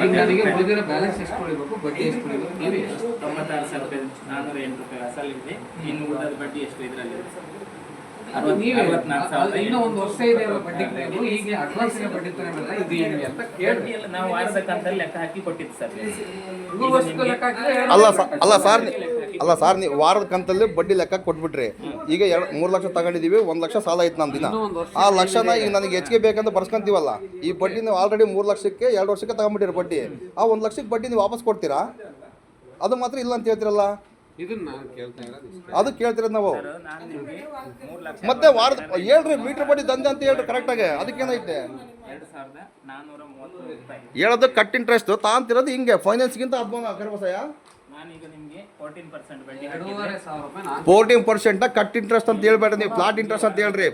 ಈಗ ನನಗೆ ಉಳಿದಿರೋ ಬ್ಯಾಲೆನ್ಸ್ ಎಷ್ಟು ಉಳಿಬೇಕು ಬಡ್ಡಿ ಎಷ್ಟು ಉಳಿಬೇಕು ನೀವೇ ಎಷ್ಟು? ತೊಂಬತ್ತಾರು ಸಾವಿರ ರೂಪಾಯಿ ನಾನ್ನೂರ ಎಂಟು ರೂಪಾಯಿ ಅಸಲಿದೆ ಇದೆ. ಇನ್ನು ಉಳಿದ ಬಡ್ಡಿ ಎಷ್ಟು ಇದರಲ್ಲಿ? ಅದು ನೀವೇ ಇನ್ನೂ ಒಂದು ವರ್ಷ ಇದೆ ಬಡ್ಡಿ ಈಗ ಅಡ್ವಾನ್ಸ್ ಬಡ್ಡಿ ತಗೊಂಡ್ರಲ್ಲ ಇದು ಏನು ಅಂತ ಕೇಳಿ ನಾವು ಕಂತಲ್ಲಿ ಲೆಕ್ಕ ಹಾಕಿ ಕೊಟ್ಟಿದ್ದು ಸರ್. ಅಲ್ಲ ಅಲ್ಲ ಸರ್ ಅಲ್ಲ ಸರ್ ನೀವು ವಾರದ ಕಂತಲ್ಲಿ ಬಡ್ಡಿ ಲೆಕ್ಕ ಕೊಟ್ಬಿಟ್ರಿ. ಈಗ ಎರಡು ಮೂರು ಲಕ್ಷ ತಗೊಂಡಿದ್ದೀವಿ ಒಂದು ಲಕ್ಷ ಸಾಲ ಐತೆ ನಮ್ಮ ದಿನ ಆ ಲಕ್ಷನ ಈಗ ನನಗೆ ಹೆಚ್ಚಿಗೆ ಬೇಕಂತ ಬರ್ಸ್ಕೊಂತೀವಲ್ಲ ಈ ಬಡ್ಡಿ ನೀವು ಆಲ್ರೆಡಿ ಮೂರು ಲಕ್ಷಕ್ಕೆ ಎರಡು ವರ್ಷಕ್ಕೆ ತಗೊಂಬಿಟ್ಟಿರಿ ಬಡ್ಡಿ. ಆ ಒಂದು ಲಕ್ಷಕ್ಕೆ ಬಡ್ಡಿ ನೀವು ವಾಪಸ್ ಕೊಡ್ತೀರಾ? ಅದು ಮಾತ್ರ ಇಲ್ಲ ಅಂತ ಹೇಳ್ತಿರಲ್ಲ? ಅದು ಕೇಳ್ತಿರೋದು ನಾವು ನಾನು ನಿಮಗೆ ಮೂರು ಲಕ್ಷ ಮತ್ತೆ ವಾರದ ಹೇಳ್ರಿ ಮೀಟರ್ ಬಡ್ಡಿ ದಂಧೆ ಅಂತ ಹೇಳ್ರಿ ಕರೆಕ್ಟಾಗಿ ಅದಕ್ಕೇನೈತೆ ಹೇಳೋದು ಕಟ್ ಇಂಟ್ರೆಸ್ಟ್ ತಾಂತಿರೋದು ಹಿಂಗೆ ಫೈನಾನ್ಸ್ಗಿಂತ ಅದ್ಭುತ ಕರ್ಬಸಯ್ಯ ನಾನೀಗ ನಿಮಗೆ ಫೋರ್ಟೀನ್ ಪರ್ಸೆಂಟ್ ಬಡ್ಡಿ ಹಾಕಿದ್ರೆ ಎರಡೂವರೆ ಸಾವಿರ ರೂಪಾಯಿ ನಾನು ಫೋರ್ಟೀನ್ ಪರ್ಸೆಂಟ್ ಕಟ್ ಇಂಟ್ರೆಸ್ಟ್ ಅಂತ ಹೇಳ್ಬೇಡ ನೀವು. ಫ್ಲಾಟ್ ಇಂಟ್ರೆಸ್ಟ್ ಅಂತ ಹೇಳ್ರಿ.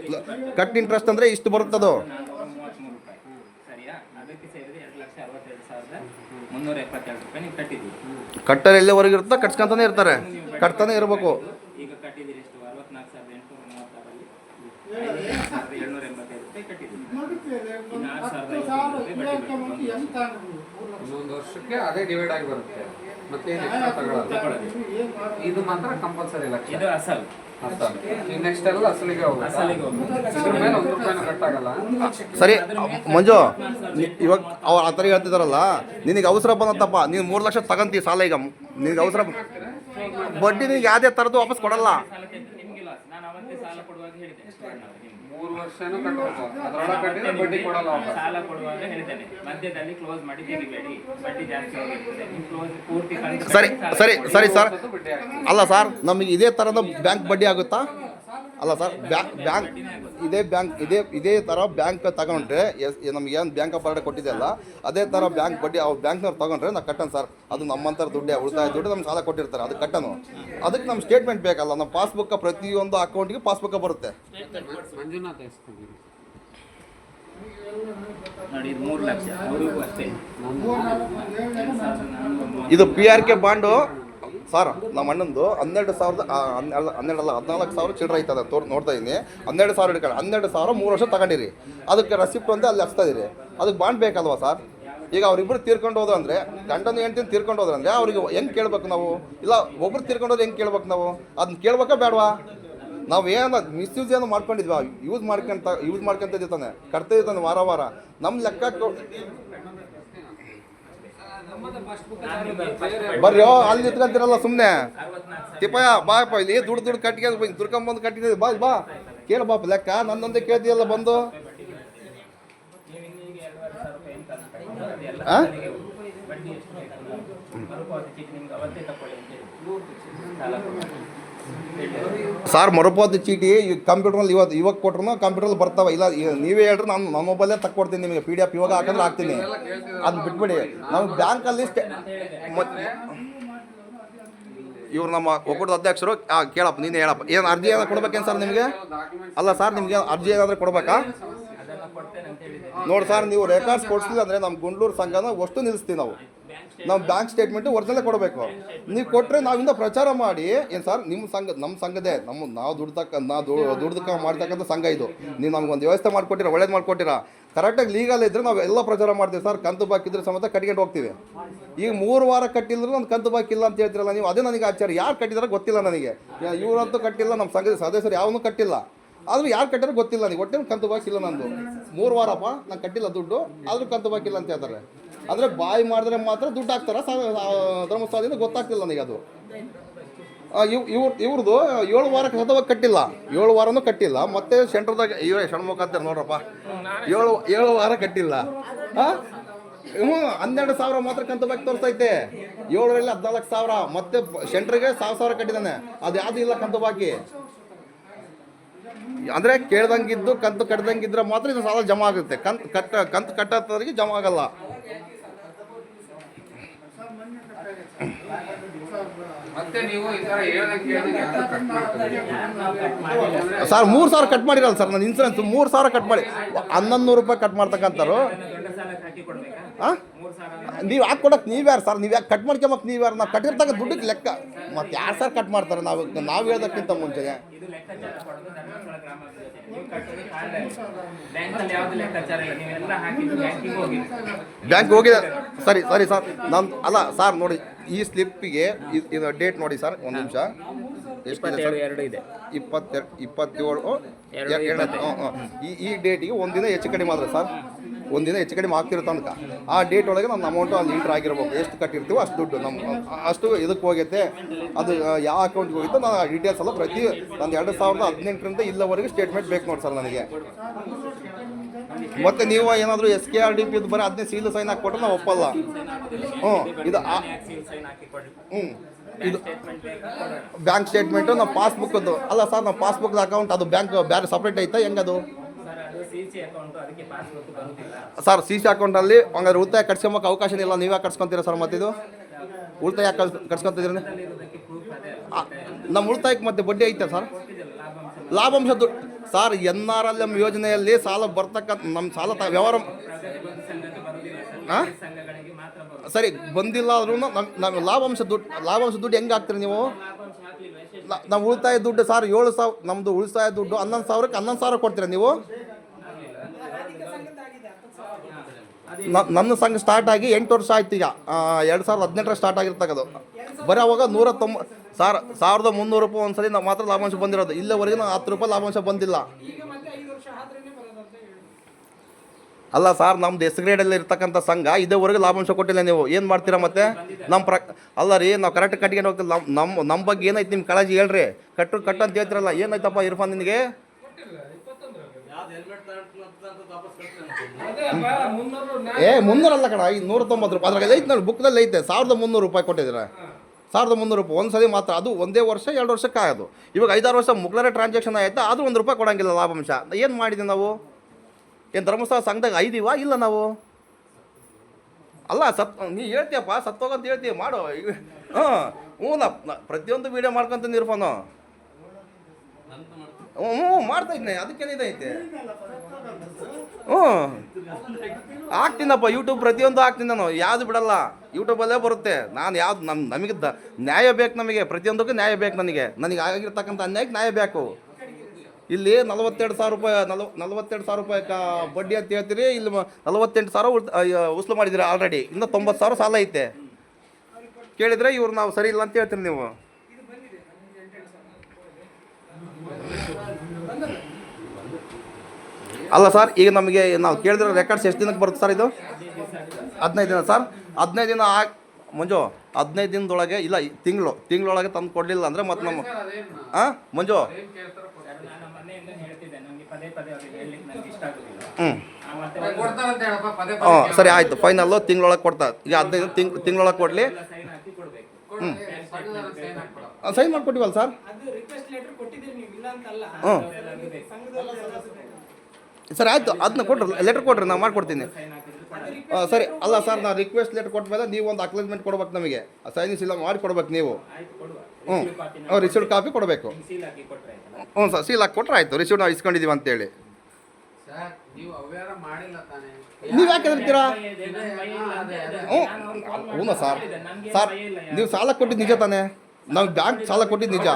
ಕಟ್ ಇಂಟ್ರೆಸ್ಟ್ ಅಂದ್ರೆ ಇಷ್ಟು ಬರುತ್ತದು. ನಾನ್ನೂರ ಮೂವತ್ತ್ಮೂರು ರೂಪಾಯಿ. ಸರಿಯಾ? ಅದಕ್ಕೆ ಸೇರಿದ್ರೆ ಎರಡು ಲಕ್ಷ ಅರವತ್ತೆರಡು ಸಾವಿರದ ಮುನ್ನೂರ ಎಪ್ಪತ್ತೆರಡು ರೂಪಾಯಿ ನೀವು ಕಟ್ಟಿದ್ದೀವಿ ಕಟ್ಟರ್ ಎಲ್ಲವರೆಗೆ ಇರುತ್ತೋ ಕಟ್ಸ್ಕೊಂತಾನೆ ಇರ್ತಾರೆ. ಕಟ್ತಾನೆ ಇರಬೇಕು. ಈಗ ಕಟ್ಟಿದ್ದೀರಿ ಎಷ್ಟು? ಅರವತ್ನಾಲ್ಕು ಸಾವಿರದ ಎಂಟುನೂರ ಮೂವತ್ತಾರಲ್ಲಿ ಐವತ್ತು ಸಾವಿರದ ಏಳ್ನೂರ ಎಂಬತ್ತೈದು ರೂಪಾಯಿ ಕಟ್ಟಿದ್ದೀವಿ ಇನ್ನು ಆರು ಸಾವಿರದ ಐನೂರು ರೂಪಾಯಿ ಬಡ್ಡಿ ಬೇಕು. ಇನ್ನೊಂದು ವರ್ಷಕ್ಕೆ ಅದೇ ಡಿವೈಡ್ ಆಗಿ ಬರುತ್ತೆ. ಮತ್ತೆ ಇದು ಮಾತ್ರ ಕಂಪಲ್ಸರಿ ಲಕ್ಷ ಇದು ಅಸಲ್. ನೆಕ್ಸ್ಟ್ ಎಲ್ಲ ಅಸಲಿಗೆ ಹೋಗುತ್ತೆ ಅಸಲಿಗೆ ಹೋಗುತ್ತೆ ಇದ್ರ ಮೇಲೆ ಒಂದು ರೂಪಾಯಿನೂ ಕಟ್ಟಾಗಲ್ಲ ಸರಿ ಮಂಜು ನಿ- ಇವಾಗ ಅವ್ರು ಆ ಥರ ಹೇಳ್ತಿದಾರಲ್ಲ ನಿನಗೆ ಅವಸರ ಬಂದಂತಪ್ಪ ನೀನು ಮೂರು ಲಕ್ಷ ತಗಂತೀವಿ ಸಾಲ ಈಗ. ನಿನಗೆ ಅವಸರ ಬಡ್ಡಿ ನಿನಗೆ ಯಾವುದೇ ಥರದ್ದು ವಾಪಸ್ ಕೊಡಲ್ಲ. ಸಾಲಕ್ಕೆ ನಾನು ಅವತ್ತೇ ಸಾಲ ಕೊಡುವಾಗ ಹೇಳಿದೆ. ನಿಮ್ಗೆ. ಮೂರು ವರ್ಷನೂ ಕಟ್ಟಬೇಕು. ಅದ್ರೊಳಗೆ ಕಟ್ಟಿದ್ರೆ ಬಡ್ಡಿ ಕೊಡಲ್ಲ ವಾಪಸ್ ಸಾಲ ಕೊಡುವಾಗ ಹೇಳಿದ್ದೇನೆ. ಮಧ್ಯದಲ್ಲಿ ಕ್ಲೋಸ್ ಮಾಡಿ ತೆಗಿಬೇಡಿ ಬಡ್ಡಿ ಜಾಸ್ತಿ ಹೋಗಿರ್ತದೆ. ನೀವು ಕ್ಲೋಸ್ ಪೂರ್ತಿ ಕಂತು ಸರಿ ಸಾಲ ಸರಿ ಕೊಡಿ. ಸರಿ. ಸರ್ ಬಡ್ಡಿ ಅಲ್ಲ ಸರ್ ನಮಗೆ ಇದೇ ಥರದ ಬ್ಯಾಂಕ್ ಬಡ್ಡಿ ಆಗುತ್ತಾ? ಅಲ್ಲ ಸರ್ ಬ್ಯಾಂಕ್ ಬ್ಯಾಂಕ್ ಇದೇ ಬ್ಯಾಂಕ್ ಇದೇ ಇದೇ ಥರ ಬ್ಯಾಂಕ್ ತಗೊಂಡ್ರೆ ಎಸ್ ನಮ್ಗೆ ಏನು ಬ್ಯಾಂಕ್ ಆಫ್ ಬರೋಡ ಕೊಟ್ಟಿದೆಯಲ್ಲ ಅದೇ ಥರ ಬ್ಯಾಂಕ್ ಬಡ್ಡಿ ಅವ್ರು ಬ್ಯಾಂಕ್ನವ್ರು ತಗೊಂಡ್ರೆ ನಾವು ಕಟ್ಟೋಣ ಸರ್. ಅದು ನಮ್ಮಂಥರ ದುಡ್ಡೇ ಉಳಿತಾಯ ದುಡ್ಡು ನಮ್ಗೆ ಸಾಲ ಕೊಟ್ಟಿರ್ತಾರೆ ಅದು ಕಟ್ಟೋಣ ಅದಕ್ಕೆ ನಮ್ಮ ಸ್ಟೇಟ್ಮೆಂಟ್ ಬೇಕಲ್ಲ ನಮ್ಮ ಪಾಸ್ಬುಕ್ ಪ್ರತಿಯೊಂದು ಅಕೌಂಟಿಗೆ ಪಾಸ್ಬುಕ್ ಬರುತ್ತೆ. ಇದು P R K bond. Sir, ನಮ್ಮ ಅಣ್ಣಂದು ಹನ್ನೆರಡು ಸಾವಿರದ ಹನ್ನೆರಡಲ್ಲ, ಹದಿನಾಲ್ಕು ಸಾವಿರ ಚಿಲ್ಲರೆ ಐತದ ತೋರ್ ನೋಡ್ತಾ ಇದ್ದೀನಿ ಹನ್ನೆರಡು ಸಾವಿರ ಹಿಡ್ಕೊಂಡು ಹನ್ನೆರಡು ಸಾವಿರ ಮೂರು ವರ್ಷ ತಗೊಂಡಿರಿ. ಅದಕ್ಕೆ ರೆಸಿಪ್ಟ್ ಅಂತ ಅಲ್ಲಿ ಹಚ್ತಾ ಇದೀರಿ. ಅದಕ್ಕೆ ಬಾಂಡ್ ಬೇಕಲ್ವಾ ಸರ್? ಈಗ ಅವರಿಬ್ಬರು ತೀರ್ಕೊಂಡು ಹೋದ್ರು ಅಂದರೆ, ಗಂಡನ ಹೆಂಡ್ತಿನ ತೀರ್ಕೊಂಡು ಹೋದ್ರೆ ಅಂದರೆ, ಅವ್ರಿಗೆ ಹೆಂಗೆ ಕೇಳ್ಬೇಕು ನಾವು? ಇಲ್ಲ, ಒಬ್ರು ತೀರ್ಕೊಂಡು ಹೆಂಗೆ ಕೇಳ್ಬೇಕು ನಾವು? ಅದನ್ನ ಕೇಳ್ಬೇಕಾ ಬೇಡವಾ? ನಾವು ಏನೋ ಮಿಸ್ಯೂಸ್ ಏನೋ ಮಾಡ್ಕೊಂಡಿದ್ವಿ? ಯೂಸ್ ಮಾಡ್ಕೊಂತ ಯೂಸ್ ಮಾಡ್ಕೊಂತ ಇದ್ದಾನೆ ಕಟ್ತಾ ಇದ್ದಾನೆ ವಾರ ವಾರ. ನಮ್ಮ ಲೆಕ್ಕ ಬರ್ರಿ ಓ, ಅಲ್ಲಿ ನಿಂತ್ಕೊಂತೀರಲ್ಲ ಸುಮ್ಮನೆ ತಿಪ್ಪಯ್ಯ ಬಾಯಪ್ಪ ಇಲ್ಲಿ ದುಡ್ಡು ದುಡ್ಡು ಕಟ್ಟಿಗೆ ದುಡ್ಕೊಂಬಂದು ಕಟ್ಟಿದ್ದೀವಿ ಬಾ ಬಾ. ಕೇಳು ಬಾಪ ಲೆಕ್ಕ ನನ್ನೊಂದೇ ಕೇಳ್ತೀಯಲ್ಲ ಬಂದು. ನೀವು ಸಾರ್ ಮರುಪಾವತಿ ಚೀಟಿ ಕಂಪ್ಯೂಟರ್ನಲ್ಲಿ ಇವತ್ತು ಇವಾಗ ಕೊಟ್ರು ಕಂಪ್ಯೂಟರ್ಲ್ಲಿ ಬರ್ತಾವೆ. ಇಲ್ಲ ನೀವೇ ಹೇಳ್ರಿ ನಾನು ನನ್ನ ಮೊಬೈಲೇ ತಕ್ಕೊಡ್ತೀನಿ ನಿಮಗೆ ಪಿ ಡಿ ಎಫ್ ಇವಾಗ ಹಾಕಂದ್ರೆ ಹಾಕ್ತೀನಿ. ಅದು ಬಿಟ್ಬಿಡಿ. ನಮ್ಗೆ ಬ್ಯಾಂಕಲ್ಲಿ ಇವ್ರು ನಮ್ಮ ಒಕ್ಕೂಟದ ಅಧ್ಯಕ್ಷರು ಕೇಳಪ್ಪ ನೀನು ಹೇಳಪ್ಪ. ಏನು ಅರ್ಜಿ ಏನಾದ್ರು ಕೊಡ್ಬೇಕೇನು ಸರ್ ನಿಮಗೆ? ಅಲ್ಲ ಸರ್ ನಿಮಗೆ ಅರ್ಜಿ ಏನಾದರೂ ಕೊಡ್ಬೇಕಾ? ನೋಡಿ ಸರ್ ನೀವು ರೆಕಾರ್ಡ್ಸ್ ಕೊಡಿಸ್ಲಿಲ್ಲ ಅಂದರೆ ನಮ್ಮ ಗುಂಡ್ಲೂರು ಸಂಘನ ಅಷ್ಟು ನಿಲ್ಲಿಸ್ತೀವಿ ನಾವು. ನಾವು ಬ್ಯಾಂಕ್ ಸ್ಟೇಟ್ಮೆಂಟ್ ಒರಿಜಿನಲ್ ಕೊಡಬೇಕು. ನೀವು ಕೊಟ್ಟರೆ ನಾವಿಂದ ಪ್ರಚಾರ ಮಾಡಿ, ಏನು ಸರ್ ನಿಮ್ಮ ಸಂಘ ನಮ್ಮ ಸಂಘದೇ ನಮ್ಮ ನಾವು ದುಡ್ದಕ್ಕ ನಾವು ದುಡ್ದಕ್ಕ ಮಾಡ್ತಕ್ಕಂಥ ಸಂಘ ಇದು. ನೀವು ನಮ್ಗೊಂದು ವ್ಯವಸ್ಥೆ ಮಾಡಿಕೊಟ್ಟಿರ, ಒಳ್ಳೇದು ಮಾಡಿಕೊಟ್ಟಿರ. ಕರೆಕ್ಟಾಗಿ ಲೀಗಲ್ ಇದ್ದರೆ ನಾವು ಎಲ್ಲ ಪ್ರಚಾರ ಮಾಡ್ತೀವಿ ಸರ್. ಕಂತು ಬಾಕಿದ್ರೆ ಸಮೇತ ಕಟ್ಕೊಂಡು ಹೋಗ್ತೀವಿ. ಈಗ ಮೂರು ವಾರ ಕಟ್ಟಿಲ್ಲರೂ ನಾನು ಕಂತು ಬಾಕಿಲ್ಲ ಅಂತ ಹೇಳ್ತಿರಲ್ಲ ನೀವು, ಅದೇ ನನಗೆ ಆಚಾರ. ಯಾರು ಕಟ್ಟಿದಾರೋ ಗೊತ್ತಿಲ್ಲ ನನಗೆ. ಇವರಂತೂ ಕಟ್ಟಿಲ್ಲ ನಮ್ಮ ಸಂಘದ ಸದಸ್ಯರು ಯಾವನ್ನೂ ಕಟ್ಟಿಲ್ಲ. ಆದರೂ ಯಾರು ಕಟ್ಟಿದ್ರೆ ಗೊತ್ತಿಲ್ಲ ನನಗೆ. ಒಟ್ಟೆ ಕಂತು ಬಾಕಿಲ್ಲ ನಂದು. ಮೂರು ವಾರಪ್ಪ ನಾನು ಕಟ್ಟಿಲ್ಲ ದುಡ್ಡು, ಆದರೂ ಕಂತು ಬಾಕಿಲ್ಲ ಅಂತ ಹೇಳ್ತಾರೆ. ಅಂದರೆ ಬಾಯಿ ಮಾಡಿದ್ರೆ ಮಾತ್ರ ದುಡ್ಡು ಹಾಕ್ತಾರ? ಧರ್ಮಸ್ಥಳದಿಂದ ಗೊತ್ತಾಗ್ತಿಲ್ಲ ನನಗೆ ಅದು. ಇವ್ರ ಇವ್ರದ್ದು ಏಳು ವಾರಕ್ಕೆ ಸತವಾಗಿ ಕಟ್ಟಿಲ್ಲ. ಏಳು ವಾರನೂ ಕಟ್ಟಿಲ್ಲ. ಮತ್ತೆ ಸೆಂಟ್ರದಾಗ ಇವರೇ ಷಣ್ಮುಖ ಅಂತಾರೆ ನೋಡ್ರಪ್ಪ. ಏಳು ಏಳು ವಾರ ಕಟ್ಟಿಲ್ಲ. ಹಾಂ ಹ್ಞೂ, ಹನ್ನೆರಡು ಸಾವಿರ ಮಾತ್ರ ಕಂತಬೇಕು ತೋರಿಸೈತೆ. ತೋರಿಸ್ತೈತೆ ಏಳರಲ್ಲಿ ಹದಿನಾಲ್ಕು ಸಾವಿರ. ಮತ್ತೆ ಸೆಂಟ್ರಿಗೆ ಸಾವಿರ ಸಾವಿರ ಕಟ್ಟಿದ್ದಾನೆ. ಅದು ಯಾವುದು ಇಲ್ಲ ಕಂತು ಬಾಕಿ ಅಂದರೆ ಕೇಳ್ದಂಗಿದ್ದು, ಕಂತು ಕಟ್ದಂಗಿದ್ರೆ ಮಾತ್ರ ಇದು ಸಾಲ ಜಮಾ ಆಗುತ್ತೆ. ಕಂತು ಕಟ್ಟ, ಕಂತು ಕಟ್ಟೋದ್ರಿಗೆ ಜಮಾ ಆಗಲ್ಲ. ಮತ್ತೆ ನೀವು ಯಾರು ಸರ್, ಮೂರು ಸಾವಿರ ಕಟ್ ಮಾಡಿರಲ್ಲ ಸರ್, ನನ್ನ ಇನ್ಸೂರೆನ್ಸ್ ಮೂರು ಸಾವಿರ ಕಟ್ ಮಾಡಿ. ಹನ್ನೊಂದು ನೂರು ರೂಪಾಯಿ ಕಟ್ ಮಾಡ್ತಕ್ಕಂಥವ್ರು. ನೀವು ಹಾಕಿ ಸಾವಿರ ನೀವು ಕೊಡಕ್ಕೆ ನೀವ್ಯಾರು ಸರ್? ನೀವು ಯಾಕೆ ಕಟ್ ಮಾಡ್ಕೊಂಬತ್ ನೀವು ಯಾರು? ನಾವು ಕಟ್ಟಿರ್ತಕ್ಕ ದುಡ್ಡಿಗೆ ಲೆಕ್ಕ. ಮತ್ತೆ ಯಾರು ಸರ್ ಕಟ್ ಮಾಡ್ತಾರೆ? ನಾವು ನಾವು ಹೇಳೋದಕ್ಕಿಂತ ಮುಂಚೆನೆ. ಬ್ಯಾಂಕ್ ಹೋಗಿದೆ. ಸರಿ ಸರಿ, ಸರ್. ನಾನು ಅಲ್ಲ, ಸರ್, ನೋಡಿ, ಈ ಸ್ಲಿಪ್ಪಿಗೆ ಇದು ಡೇಟ್ ನೋಡಿ, ಸರ್. ಒಂದು ನಿಮಿಷ. ಇಪ್ಪತ್ತೇಳು ಎರಡು ಇದೆ. ಇಪ್ಪತ್ತೇಳು. ಈ ಈ ಡೇಟಿಗೆ ಒಂದಿನ ಹೆಚ್ಚು ಕಡಿಮೆ ಆದ್ರೆ ಸರ್ ಒಂದಿನ ಹೆಚ್ಚು ಕಡಿಮೆ ಆಗ್ತಿರೋ ತನಕ ಆ ಡೇಟ್ ಒಳಗೆ ನಮ್ಮ ಅಮೌಂಟು ಅಲ್ಲಿ ಇಂಟ್ರ್ ಆಗಿರ್ಬೇಕು. ಎಷ್ಟು ಕಟ್ಟಿರ್ತೀವೋ ಅಷ್ಟು ದುಡ್ಡು ನಮ್ಮ ಅಷ್ಟು ಇದಕ್ಕೆ ಹೋಗೈತೆ. ಅದು ಯಾವ ಅಕೌಂಟ್ಗೆ ಹೋಗಿತ್ತು ನಾನು ಡೀಟೇಲ್ಸ್ ಎಲ್ಲ ಪ್ರತಿ ನಾನು ಎರಡು ಸಾವಿರದ ಹದಿನೆಂಟರಿಂದ ಇಲ್ಲವರೆಗೆ ಸ್ಟೇಟ್ಮೆಂಟ್ ಬೇಕು ನೋಡಿ ಸರ್ ನನಗೆ. ಮತ್ತೆ ನೀವು ಏನಾದರೂ S K R D P ಬರೀ ಅದನ್ನೇ ಸೀಲು ಸೈನ್ ಹಾಕ್ಕೊಟ್ರೆ ನಾವು ಒಪ್ಪಲ್ಲ. ಹ್ಞೂ ಇದು ಹಾಕಿ ಹ್ಞೂ ಇದು ಬ್ಯಾಂಕ್ ಸ್ಟೇಟ್ಮೆಂಟು ನಮ್ಮ ಪಾಸ್ಬುಕ್ಕದ್ದು ಅಲ್ಲ ಸರ್ ನಮ್ಮ ಪಾಸ್ಬುಕ್ ಅಕೌಂಟ್ ಅದು ಬ್ಯಾಂಕ್ ಬೇರೆ ಸಪ್ರೇಟ್ ಐತಾ ಹೆಂಗದು? ಸರ್ ಅದು ಸಿ ಸಿ ಅಕೌಂಟಲ್ಲಿ ಹಂಗಾದ್ರೆ ಉಳಿತಾಯ ಕಟ್ಸ್ಕೊಂಬಕ್ಕೆ ಅವಕಾಶ ಇಲ್ಲ ನೀವೇ ಕಟ್ಸ್ಕೊತೀರಾ ಸರ್ ಮತ್ತಿದು ಉಳಿತಾಯ ಕಳ್ಸ್ ಕಟ್ಸ್ಕೊಂತಿದ್ರಿ ನಮ್ಮ ಉಳಿತಾಯಕ್ಕೆ ಮತ್ತೆ ಬಡ್ಡಿ ಐತೆ ಸರ್ ಲಾಭಾಂಶ ದುಡ್ಡು. Sir N R L M ಯೋಜನೆಯಲ್ಲಿ ಸಾಲ ಬರ್ತಕ್ಕಂಥ ನಮ್ಮ ಸಾಲ ವ್ಯವಹಾರ ಬರುವುದಿಲ್ಲ ಸರ್ ಸರಿ ಬಂದಿಲ್ಲ ಆದ್ರೂ ನಮ್ ನಮ್ಮ ಲಾಭಾಂಶ ದುಡ್ಡು ಲಾಭಾಂಶ ದುಡ್ಡು ಹೆಂಗೆ ಹಾಕ್ತೀರಿ ನೀವು? ನಮ್ಮ ಉಳಿತಾಯ ದುಡ್ಡು ಸರ್ ಏಳು ಸಾವಿರ ನಮ್ಮದು ಉಳಿತಾಯ ದುಡ್ಡು ಹನ್ನೊಂದು ಸಾವಿರಕ್ಕೆ ಹನ್ನೊಂದು ಸಾವಿರ ಕೊಡ್ತೀರಾ ನೀವು? ನಮ್ಮ ಸಂಘ ಸ್ಟಾರ್ಟ್ ಆಗಿ ಎಂಟು ವರ್ಷ ಆಯ್ತು ಈಗ. ಎರಡು ಸಾವಿರದ ಹದಿನೆಂಟರ ಸ್ಟಾರ್ಟ್ ಆಗಿರ್ತಕ್ಕದು. ಬರೀ ಅವಾಗ ನೂರ ತೊಂಬ ಸಾವಿರ ಸಾವಿರದ ಮುನ್ನೂರು ರೂಪಾಯಿ ಒಂದ್ಸರಿ ನಾವು ಮಾತ್ರ ಲಾಭಾಂಶ ಬಂದಿರೋದು. ಇಲ್ಲಿವರೆಗೆ ನಾವು ಹತ್ತು ರೂಪಾಯಿ ಲಾಭಾಂಶ ಬಂದಿಲ್ಲ. ಅಲ್ಲ ಸರ್, ನಮ್ದು ಎಸ್ ಗ್ರೇಡಲ್ಲಿ ಇರ್ತಕ್ಕಂಥ ಸಂಘ, ಇದೇವರೆಗೆ ಲಾಭಾಂಶ ಕೊಟ್ಟಿಲ್ಲ ನೀವು. ಏನು ಮಾಡ್ತೀರಾ ಮತ್ತೆ? ನಮ್ಮ ಪ್ರ, ಅಲ್ಲ ರೀ, ನಾವು ಕರೆಕ್ಟ್ ಕಟ್ಟಿಗೆ ಹೋಗ್ತಿಲ್ಲ ನಮ್ಮ ನಮ್ಮ ಬಗ್ಗೆ ಏನೈತೆ ನಿಮ್ಮ ಕಾಳಜಿ ಹೇಳ್ರಿ. ಕಟ್ಟು ಕಟ್ಟು ಅಂತ ಹೇಳ್ತಿರಲ್ಲ, ಏನಾಯ್ತಪ್ಪ ಇರ್ಫಾನ್ ನಿನಗೆ? ಏ, ಮುನ್ನೂರಲ್ಲ ಕಣ, ಈ ನೂರ ತೊಂಬತ್ತು ರೂಪಾಯಿ. ಅದ್ರಾಗ ಐತೆ ನೋಡಿ ಬುಕ್ದಲ್ಲಿ ಐತೆ. ಸಾವಿರದ ಮುನ್ನೂರು ರೂಪಾಯಿ ಕೊಟ್ಟಿದ್ದೀರ? ಸಾವಿರದ ಮುನ್ನೂರು ರೂಪಾಯಿ. ಒಂದು ಸರಿ ಮಾತ್ರ, ಅದು ಒಂದೇ ವರ್ಷ, ಎರಡು ವರ್ಷಕ್ಕೆ ಆಗೋದು. ಇವಾಗ ಐದಾರು ವರ್ಷ ಮುಗ್ಲರೇ ಟ್ರಾನ್ಸಾಕ್ಷನ್ ಆಯ್ತಾ ಅದು ಒಂದು ರೂಪಾಯಿ ಕೊಡಂಗಿಲ್ಲ ಲಾಭಾಂಶ ಏನು ಮಾಡಿದೆ ನಾವು? ಏನು ಧರ್ಮಸ್ಥಳ ಸಂಘದಾಗ ಐದಿವಾ? ಇಲ್ಲ ನಾವು. ಅಲ್ಲ, ಸತ್, ನೀ ಹೇಳ್ತೀಯಪ್ಪ ಸತ್ತೋಗಂತ ಹೇಳ್ತೀಯ, ಮಾಡು. ಹಾಂ ಹ್ಞೂ ನಾ ಪ್ರತಿಯೊಂದು ವೀಡಿಯೋ ಮಾಡ್ಕೊಂತೀನಿ ಇರ್ಫೋನು ಹ್ಞೂ ಹ್ಞೂ, ಮಾಡ್ತಾ ಇದ್ದೀನಿ ಅದಕ್ಕೇನಿದೈತೆ ಹ್ಞೂ. ಹಾಕ್ತೀನಪ್ಪ ಯೂಟ್ಯೂಬ್ ಪ್ರತಿಯೊಂದು ಹಾಕ್ತೀನಿ ನಾನು, ಯಾವುದು ಬಿಡಲ್ಲ. ಯೂಟ್ಯೂಬಲ್ಲೇ ಬರುತ್ತೆ. ನಾನು ಯಾವ್ದು ನಮ್ಮ ನಮಗೆ ನ್ಯಾಯ ಬೇಕು ನಮಗೆ, ಪ್ರತಿಯೊಂದಕ್ಕೂ ನ್ಯಾಯ ಬೇಕು ನನಗೆ. ನನಗೆ ಆಗಿರ್ತಕ್ಕಂಥ ಅನ್ಯಾಯಕ್ಕೆ ನ್ಯಾಯ ಬೇಕು. ಇಲ್ಲಿ ನಲವತ್ತೆರಡು ಸಾವಿರ ರೂಪಾಯಿ ನಲವ ನಲವತ್ತೆರಡು ಸಾವಿರ ರೂಪಾಯಿ ಬಡ್ಡಿ ಅಂತ ಹೇಳ್ತೀರಿ, ಇಲ್ಲಿ ನಲವತ್ತೆಂಟು ಸಾವಿರ ಉಸ್ಲು ಮಾಡಿದ್ದೀರಿ ಆಲ್ರೆಡಿ ಇನ್ನೂ ತೊಂಬತ್ತು ಸಾವಿರ ಸಾಲ ಐತೆ. ಕೇಳಿದರೆ ಇವ್ರು ನಾವು ಸರಿ ಇಲ್ಲ ಅಂತ ಹೇಳ್ತೀರಿ ನೀವು. ಅಲ್ಲ ಸರ್, ಈಗ ನಮಗೆ ನಾವು ಕೇಳಿದ್ರೆ ರೆಕಾರ್ಡ್ಸ್ ಎಷ್ಟು ದಿನಕ್ಕೆ ಬರುತ್ತೆ ಸರ್ ಇದು? ಹದಿನೈದು ದಿನ ಸರ್, ಹದಿನೈದು ದಿನ ಆ, ಮಂಜು, ಹದಿನೈದು ದಿನದೊಳಗೆ, ಇಲ್ಲ ತಿಂಗಳು, ತಿಂಗಳೊಳಗೆ ತಂದು ಕೊಡಲಿಲ್ಲ ಅಂದರೆ ಮತ್ತೆ ನಮ್ಮ ಹಾಂ ಮಂಜು ಏನ್ ಕೇಳ್ತಾರೋ ಸರ್ ನಾನು ಮನೆಯಿಂದ ಹೇಳ್ತಿದ್ದೆ ನನಗೆ ಪದೇ ಪದೇ ಅವ್ರಿಗೆ ಹೇಳಲಿಕ್ಕೆ ನನಗೆ ಇಷ್ಟ ಆಗುದಿಲ್ಲ ಹ್ಞೂ ಆ, ಮತ್ತೆ ಕೊಡ್ತಾರೆ. ಕೊಡ್ತಾರಂತ ಹೇಳಪ್ಪ ಪದೇ ಹಾಂ ಪದೇ ಸರಿ ಆಯಿತು. ಫೈನಲ್ಲು ತಿಂಗಳೊಳಗೆ ಕೊಡ್ತಾ ಈಗ ಹದಿನೈದು ತಿಂಗ್ ತಿಂಗಳೊಳಗೆ ಕೊಡಲಿ. ಹ್ಞೂ ಹಾಕಿ ಕೊಡಬೇಕು. ಕೊಡು. ಏ, ಸಣ್ಣದಾರ ಸೈನ್ ಮಾಡಿಕೊಟ್ಟಿವಲ್ಲ ಸರ್ ಅದು ರಿಕ್ವೆಸ್ಟ್ ಲೆಟರ್ ಕೊಟ್ಟಿದ್ದೀರಿ ನೀವು ಇಲ್ಲ ಅಂತಲ್ಲ. ಹ್ಞೂ ಸರಿ ಆಯಿತು. ಅದನ್ನ ಕೊಡ್ರಿ ಲೆಟ್ರ್ ಕೊಡ್ರಿ ನಾವು ಮಾಡ್ಕೊಡ್ತೀನಿ. ಸರಿ. ಅಲ್ಲ ಸರ್ ನಾನು ರಿಕ್ವೆಸ್ಟ್ ಲೆಟರ್ ಕೊಟ್ಟ ಮೇಲೆ ನೀವು ಒಂದು ಅಕ್ಲೇಜ್ಮೆಂಟ್ ಕೊಡ್ಬೇಕು ನಮಗೆ. ಸೈನಿಸ್ ಇಲ್ಲ ಮಾಡಿ ಕೊಡ್ಬೇಕು ನೀವು. ಹ್ಞೂ ರಿಸೀವ್ಡ್ ಕಾಪಿ ಕೊಡಬೇಕು. ಹ್ಞೂ ಸರ್ ಸೀಲ್ ಹಾಕಿ ಕೊಟ್ಟರೆ ಆಯಿತು. ರಿಸೀವ್ ನಾವು ಇಸ್ಕೊಂಡಿದ್ದೀವಿ ಅಂತೇಳಿ. ಸರ್ ನೀವು ಯಾಕೆ ಹೇಳ್ತೀರಾ. ಹ್ಞೂ ಹ್ಞೂ ಸರ್? ಸರ್. ನೀವು ಸಾಲ ಕೊಟ್ಟಿದ್ದು ನಿಜ ತಾನೇ? ನಾವು ಬ್ಯಾಂಕ್ ಸಾಲ ಕೊಟ್ಟಿದ್ದು ನಿಜ.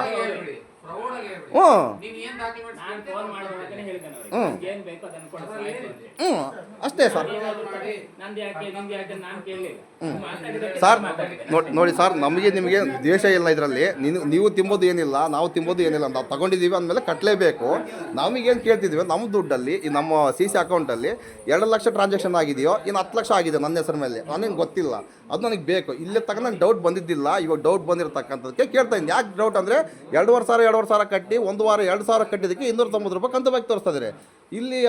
ಹ್ಞೂ. ಹ್ಞೂ. ಹ್ಞೂ. ಅಷ್ಟೇ ಸರ್. ಸರ್ ನೋಡಿ ನೋಡಿ ಸರ್ ನಮಗೆ ನಿಮಗೆ ದ್ವೇಷ ಇಲ್ಲ ಇದರಲ್ಲಿ. ನೀನು ನೀವು ತಿಂಬೋದು ಏನಿಲ್ಲ ನಾವು ತಿಂಬೋದು ಏನಿಲ್ಲ ನಾವು ತಗೊಂಡಿದ್ದೀವಿ ಅಂದಮೇಲೆ ಕಟ್ಟಲೇಬೇಕು ನಮಗೇನು ಕೇಳ್ತಿದ್ದೀವಿ ನಮ್ಮ ದುಡ್ಡಲ್ಲಿ ಈ ನಮ್ಮ ಸಿ ಸಿ ಅಕೌಂಟಲ್ಲಿ ಎರಡು ಲಕ್ಷ ಟ್ರಾನ್ಸಾಕ್ಷನ್ ಆಗಿದೆಯೋ ಇನ್ನು ಹತ್ತು ಲಕ್ಷ ಆಗಿದೆ ನನ್ನ ಹೆಸರ ಮೇಲೆ. ನನಗೆ ಗೊತ್ತಿಲ್ಲ. ಅದು ನನಗೆ ಬೇಕು. ಇಲ್ಲೇ ತಗೊಂಡು ನನಗೆ ಡೌಟ್ ಬಂದಿದ್ದಿಲ್ಲ. ಇವಾಗ ಡೌಟ್ ಬಂದಿರತಕ್ಕಂಥದ್ದಕ್ಕೆ ಕೇಳ್ತಾ ಇದ್ದೀನಿ. ಯಾಕೆ ಡೌಟ್ ಅಂದರೆ ಎರಡುವರೆ ಸಾವಿರ ಎರಡುವರೆ ಸಾವಿರ ಕಟ್ಟಿ, ಒಂದು ವಾರ ಎರಡು ಸಾವಿರ ಕಟ್ಟಿದ್ದಕ್ಕೆ ಇನ್ನೂರ ತೊಂಬತ್ತು ರೂಪಾಯಿ ಕಂತು ಬಾಕಿ ತೋರಿಸ್ತಾ ಇದ್ದಾರೆ. ಇಲ್ಲಿ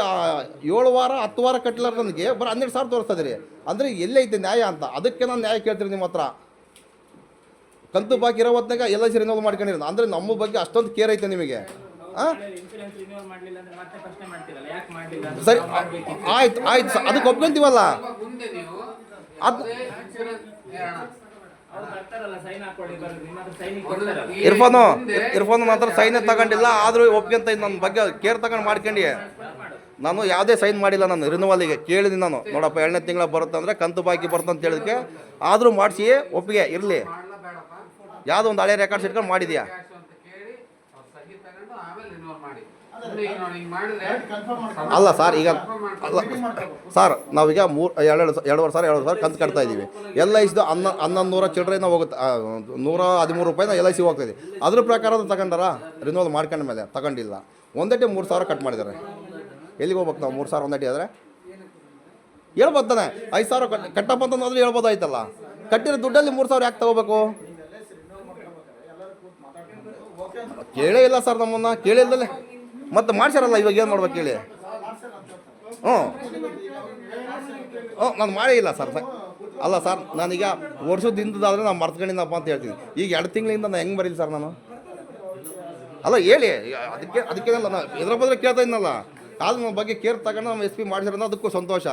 ಏಳು ವಾರ, ಹತ್ತು ವಾರ ಕಟ್ಟಲಾರ ನನಗೆ, ಬರೀ ಹನ್ನೆರಡು ಸಾವಿರ ತೋರಿಸ್ತಾ ಇದ್ದೀರಿ. ಅಂದರೆ ಎಲ್ಲೈತೆ ನ್ಯಾಯ ಅಂತ. ಅದಕ್ಕೆ ನಾನು ನ್ಯಾಯ ಕೇಳ್ತೀನಿ ನಿಮ್ಮ ಹತ್ರ. ಕಂತು ಬಾಕಿ ಇರೋ ಹೊತ್ನಾಗ ಎಲ್ಲ ಐ ಸಿ ರಿನೋಲ್ ಮಾಡ್ಕೊಂಡಿರೋದು. ಅಂದರೆ ನಮ್ಮ ಬಗ್ಗೆ ಅಷ್ಟೊಂದು ಕೇರ್ ಐತೆ ನಿಮಗೆ. ಸರಿ ಆಯ್ತು ಆಯ್ತು ಅದಕ್ಕೆ ಒಪ್ಕೊಂತೀವಲ್ಲ? ಅದ್- ಅದೇ ಇರ್ಫೋನು ಇರ್ಫಾನು ಇರ್ಫಾನು ಮಾತ್ರ ಸೈನ್ ತಗೊಂಡಿಲ್ಲ ಆದರೂ ಒಪ್ಕೊಂತ ನನ್ನ ಬಗ್ಗೆ ಕೇರ್ ತಗೊಂಡು ಮಾಡ್ಕೊಂಡು. ನಾನು ಯಾವುದೇ ಸೈನ್ ಮಾಡಿಲ್ಲ ನಾನು ರಿನುವಲಿಗೆ ಕೇಳಿದೆ ನಾನು. ನೋಡಪ್ಪ ಎರಡನೇ ತಿಂಗಳ ಬರುತ್ತೆ ಅಂದರೆ ಕಂತು ಬಾಕಿ ಬರುತ್ತೆ ಅಂತ ಹೇಳಿದಕ್ಕೆ ಆದರೂ ಮಾಡಿಸಿ ಒಪ್ಪಿಗೆ ಇರಲಿ. ಯಾವುದೋ ಒಂದು ಹಳೆ ರೆಕಾರ್ಡ್ಸ್ ಇಟ್ಕೊಂಡು ಮಾಡಿದ್ಯಾ ಕ್ಯಾಶ್ ಅಂತ ಕೇಳಿ ಅವ್ರ ಸಹಿ ತಗೊಂಡು ಆಮೇಲೆ ರಿನ್ಯೂವಲ್ ಮಾಡಿ ಈಗ ನೋಡಿ ಹಿಂಗ್ ಮಾಡಿದ್ರೆ ಅಲ್ಲ ಸರ್ ಈಗ ಅಲ್ಲ ಸರ್ ನಾವೀಗ ಮೂರು ಎರಡು ಎರಡುವರೆ ಸಾವಿರ ಎರಡು ಸಾವಿರ ಕಂತು ಕಟ್ತಾ ಇದ್ದೀವಿ ಎಲ್ ಐ ಸಿದು ಅನ್ನ ಹನ್ನೊಂದು ನೂರ ಚಿಲ್ಲರೆನ ಹೋಗುತ್ತೆ ನೂರ ಹದಿಮೂರು ರೂಪಾಯಿನ ಎಲ್ ಐ ಸಿ ಹೋಗ್ತಾಯಿದೆ ಅದ್ರ ಪ್ರಕಾರ ತಗೊಂಡಾರ ರಿನೋಲ್ ಮಾಡ್ಕೊಂಡ ಮೇಲೆ ತಗೊಂಡಿಲ್ಲ. ಒಂದೇ ಟೈಮ್ ಮೂರು ಸಾವಿರ ಕಟ್ ಮಾಡಿದ್ದಾರೆ. ಎಲ್ಲಿಗೆ ಹೋಗ್ಬೇಕು ನಾವು? ಮೂರು ಸಾವಿರ ಒಂದಟ್ಟಿ ಆದರೆ? ಹೇಳ್ಬೋದು ತಾನೆ. ಐದು ಸಾವಿರ ಕಟ್ ಕಟ್ಟಪ್ಪ ಅಂತಂದ್ರೆ ಹೇಳ್ಬೋದಾಯ್ತಲ್ಲ ಕಟ್ಟಿರೋ ದುಡ್ಡಲ್ಲಿ ಮೂರು ಸಾವಿರ ಯಾಕೆ ತಗೋಬೇಕು? ಕೇಳೇ ಇಲ್ಲ ಸರ್ ನಮ್ಮನ್ನ. ಕೇಳಿಲ್ಲದೆ ಮತ್ತೆ ಮಾಡ್ಸ್ಯಾರಲ್ಲ ಇವಾಗ ಏನು ಮಾಡ್ಬೇಕು ಹೇಳಿ? ಹ್ಞೂ. ಹ್ಞೂ, ನಾನು ಮಾಡೇ ಇಲ್ಲ ಸರ್ ಅಲ್ಲ ಸರ್, ನಾನೀಗ ವರ್ಷದಿಂದಾದರೆ ನಾನು ಮರ್ತ್ಕೊಂಡಿದ್ದಪ್ಪ ಅಂತ ಹೇಳ್ತೀನಿ. ಈಗ ಎರಡು ತಿಂಗಳಿಂದ ನಾನು ಹೆಂಗೆ ಬರೀಲಿ ಸರ್ ನಾನು? ಅಲ್ಲ, ಹೇಳಿ. ಅದಕ್ಕೆ, ಅದಕ್ಕೇನಲ್ಲ ನಾನು ಎದ್ರ ಕೇಳ್ತಾ ಇದ್ನಲ್ಲ. ಕಾಲು ನಮ್ಮ ಬಗ್ಗೆ ಕೇರ್ ತಗೊಂಡು ನಮ್ಮ ಎಸ್ ಪಿ ಮಾಡಿಸಿರೋದು ಅದಕ್ಕೂ ಸಂತೋಷ.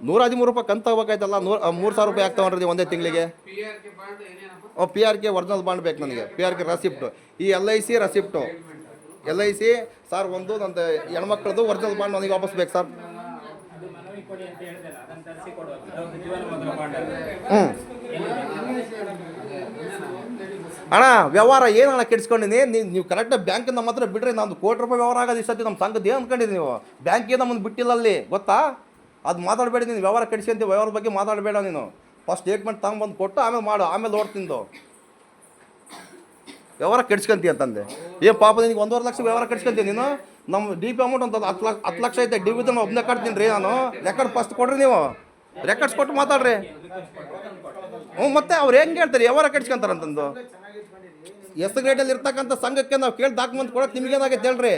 ನೂರ ಹದಿಮೂರು ರೂಪಾಯಿ ಕಂತ ಹೋಗ್ಬೇಕಾಯ್ತಲ್ಲ, ನೂರ ಮೂರು ಸಾವಿರ ರೂಪಾಯಿ ಆಗ್ತಾವ್ ತಗೊಂಡ್ರಿ ಒಂದೇ ತಿಂಗಳಿಗೆ? P R K original bond ಬೇಕು ನನಗೆ. ಪಿ ಆರ್ ಕೆ ರಸಿಪ್ಟು ಈ L I C receipt L I C sir ಒಂದು ನಂದು ಹೆಣ್ಮಕ್ಳದ್ದು ಒರಿಜಿನಲ್ ಬಾಂಡ್ ನನಗೆ ವಾಪಸ್ ಬೇಕು ಸರ್. ಹ್ಞೂ ಅಣ್ಣ ವ್ಯವಹಾರ ಏನು ಅಣ್ಣ ಕೆಡ್ಸ್ಕೊಂಡಿನಿ ನೀವು ನೀವು ಕರೆಕ್ಟಾಗಿ ಬ್ಯಾಂಕಿಂದ ನಮ್ಮ ಹತ್ರ ಬಿಡ್ರಿ ನಮ್ದು ಕೋಟಿ ರೂಪಾಯಿ ವ್ಯವಹಾರ ಆಗೋದು ಇಷ್ಟು ನಮ್ಮ ಸಂಘದ ಏನು ಅನ್ಕೊಂಡಿದ್ದೀವಿ ನೀವು? ಬ್ಯಾಂಕಿಗೆ ಮುಂದೆ ಬಿಟ್ಟಿಲ್ಲ ಅಲ್ಲಿ ಗೊತ್ತಾ? ಅದು ಮಾತಾಡಬೇಡಿ ನೀನು ವ್ಯವಹಾರ ಕೆಡಿಸಿ ಅಂತ ವ್ಯವಹಾರ ಬಗ್ಗೆ ಮಾತಾಡಬೇಡ ನೀನು. ಫಸ್ಟ್ ಸ್ಟೇಟ್ಮೆಂಟ್ ತಗೊಂಬಂದು ಕೊಟ್ಟು ಆಮೇಲೆ ಮಾಡು ಆಮೇಲೆ ನೋಡ್ತಿಂದು ವ್ಯವಹಾರ ಕೆಡ್ಸ್ಕೊಂತೀಯ ಅಂತಂದೆ. ಏನು ಪಾಪ ನಿನಗೆ ಒಂದೂವರೆ ಲಕ್ಷ ವ್ಯವಹಾರ ಕೆಡ್ಸ್ಕೊಂತೀನಿ ನೀನು? ನಮ್ಮ ಡಿ ಪಿ ಅಮೌಂಟ್ ಅಂತ ಹತ್ತು ಲಕ್ಷ ಹತ್ತು ಲಕ್ಷ ಐತೆ ಡಿ ಪಿ ಒಬ್ಬನೇ ಕಟ್ತೀನಿ ರೀ ನಾನು. ರೆಕಾರ್ಡ್ ಫಸ್ಟ್ ಕೊಡ್ರಿ ನೀವು. ರೆಕಾರ್ಡ್ಸ್ ಕೊಟ್ಟು ಮಾತಾಡ್ರಿ. ಹ್ಞೂ ಮತ್ತೆ ಅವ್ರು ಹೆಂಗೆ ಹೇಳ್ತಾರೆ? ವ್ಯವಹಾರ ಕೆಡ್ಸ್ಕೊಂತಾರಂತಂದು ಎಸ್ ಗ್ರೇಡಲ್ಲಿ ಇರ್ತಕ್ಕಂಥ ಸಂಘಕ್ಕೆ ನಾವು ಕೇಳಿ ಡಾಕ್ಯುಮೆಂಟ್ ಕೊಡೋಕೆ ನಿಮ್ಗೇನಾಗೈತೆ ಹೇಳ್ರಿ?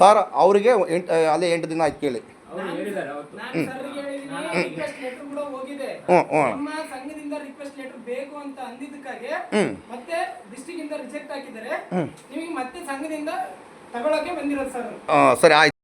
ಸರ್ ಅವರಿಗೆ ಎಂಟು ಅಲ್ಲೇ ಎಂಟು ದಿನ ಆಯ್ತು ಕೇಳಿ. ಅವ್ರು ನಾನು ರಿಕ್ವೆಸ್ಟ್ ಲೆಟರ್ ಕೂಡ ಹ್ಞೂ ಹ್ಞೂ ನಮ್ಮ ಸಂಘದಿಂದ ರಿಕ್ವೆಸ್ಟ್ ಲೆಟರ್ ಬೇಕು ಅಂತ ಅಂದಿದ್ದಕ್ಕಾಗೆ ಮತ್ತೆ ಡಿಸ್ಟಿಕ್ ಇಂದ ರಿಜೆಕ್ಟ್ ಹಾಕಿದ್ದಾರೆ. ನಿಮಗೆ ಮತ್ತೆ ಸಂಘದಿಂದ ತಗೊಳಕ್ಕೆ ಬಂದಿರೋದು ಸರ್. ಹಾಂ ಸರಿ ಆಯ್ತು.